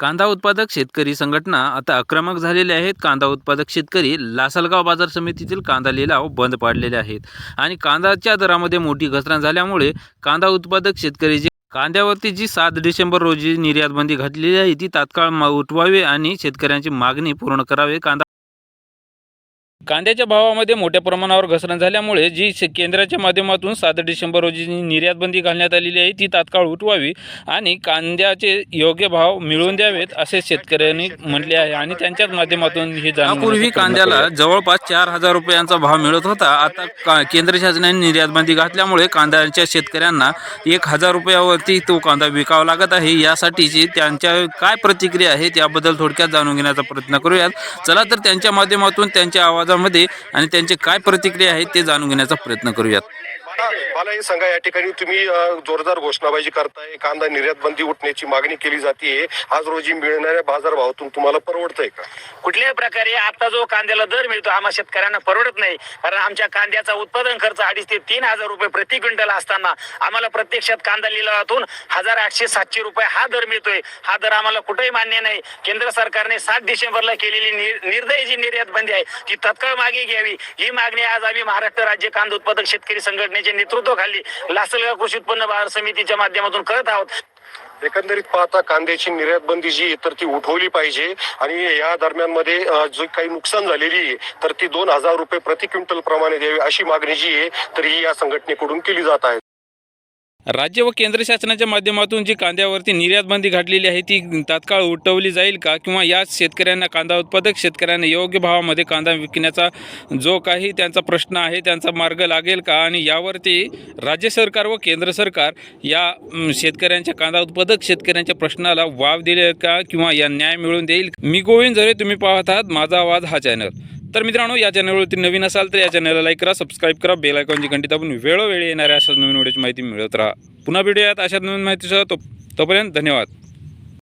कांदा उत्पादक शेतकरी संघटना आता आक्रमक झालेले आहेत. कांदा उत्पादक शेतकरी लासलगाव बाजार समितीतील कांदा लिलाव बंद पाडलेले आहेत. आणि कांद्याच्या दरामध्ये मोठी घसरण झाल्यामुळे कांदा उत्पादक शेतकरी जे कांद्यावरती जी सात डिसेंबर रोजी निर्यात बंदी घातलेली आहे ती तात्काळ उठवावी आणि शेतकऱ्यांची मागणी पूर्ण करावी. कांदा कांद्याच्या भावामध्ये मोठ्या प्रमाणावर घसरण झाल्यामुळे जी केंद्राच्या माध्यमातून सात डिसेंबर रोजी निर्यात बंदी घालण्यात आलेली आहे ती तात्काळ उठवावी आणि कांद्याचे योग्य भाव मिळवून द्यावेत असे शेतकऱ्यांनी म्हटले आहे आणि त्यांच्याच माध्यमातून हे यापूर्वी कांद्याला जवळपास चार हजार रुपयांचा भाव मिळत होता. आता का केंद्र शासनाने निर्यात बंदी घातल्यामुळे कांद्याच्या शेतकऱ्यांना एक हजार रुपयावरती तो कांदा विकावा लागत आहे. यासाठीची त्यांच्या काय प्रतिक्रिया आहे त्याबद्दल थोडक्यात जाणून घेण्याचा प्रयत्न करूयात. चला तर त्यांच्या माध्यमातून त्यांच्या समाजामध्ये आणि त्यांचे काय प्रतिक्रिया आहे ते जाणून घेण्याचा प्रयत्न करूयात. मला हे सांगा या ठिकाणी तुम्ही जोरदार घोषणाबाजी करताय. कांदा निर्यात बंदी उठण्याची मागणी केली जाते आज रोजी मिळणाऱ्या बाजारभावातून तुम्हाला परवडतंय का? कुठल्याही प्रकारे आता जो कांद्याला दर मिळतो आम्हा शेतकऱ्यांना परवडत नाही. कारण आमच्या कांद्याचा उत्पादन खर्च अडीच ते तीन हजार रुपये प्रति क्विंटल असताना आम्हाला प्रत्यक्षात कांदा लिलावातून हजार आठशे सातशे रुपये हा दर मिळतोय. हा दर आम्हाला कुठेही मान्य नाही. केंद्र सरकारने सात डिसेंबरला केलेली निर- निर्दयी जी निर्यात बंदी आहे ती तत्काळ मागे घ्यावी. ही मागणी आज आम्ही महाराष्ट्र राज्य कांदा उत्पादक शेतकरी यांच्या नेतृत्वाखाली लासलगाव कृषी उत्पन्न बाजार समितीच्या माध्यमातून करत आहोत. एकंदरीत पाहता कांद्याची निर्यात बंदी जी तर ती उठवली पाहिजे. आणि या दरम्यानमध्ये जो काही नुकसान झालेली आहे तर ती दोन हजार रुपये प्रति क्विंटल प्रमाणे द्यावी अशी मागणी जी आहे तर ही या संघटनेकडून केली जात आहे. राज्य व केंद्र शासनाच्या माध्यमातून जी कांद्यावरती निर्यात बंदी घातलेली आहे ती तात्काळ उठवली जाईल का? किंवा या शेतकऱ्यांना कांदा उत्पादक शेतकऱ्यांना योग्य भावामध्ये कांदा विकण्याचा जो काही त्यांचा प्रश्न आहे त्यांचा मार्ग लागेल का? आणि यावरती राज्य सरकार व केंद्र सरकार या शेतकऱ्यांच्या कांदा उत्पादक शेतकऱ्यांच्या प्रश्नाला वाव दिले का? किंवा या न्याय मिळवून देईल? मी गोविंद जरे तुम्ही पाहत आहात माझा आवाज हा चॅनल तर मित्रांनो या चॅनलवरती नवीन असाल तर या चॅनलला लाईक करा सबस्क्राईब करा बेल आयकॉनची घंटी दाबून वेळोवेळी येणाऱ्या अशा नवीन व्हिडिओची माहिती मिळत राहा. पुन्हा भेटूयात अशा नवीन माहितीसह तो तोपर्यंत धन्यवाद.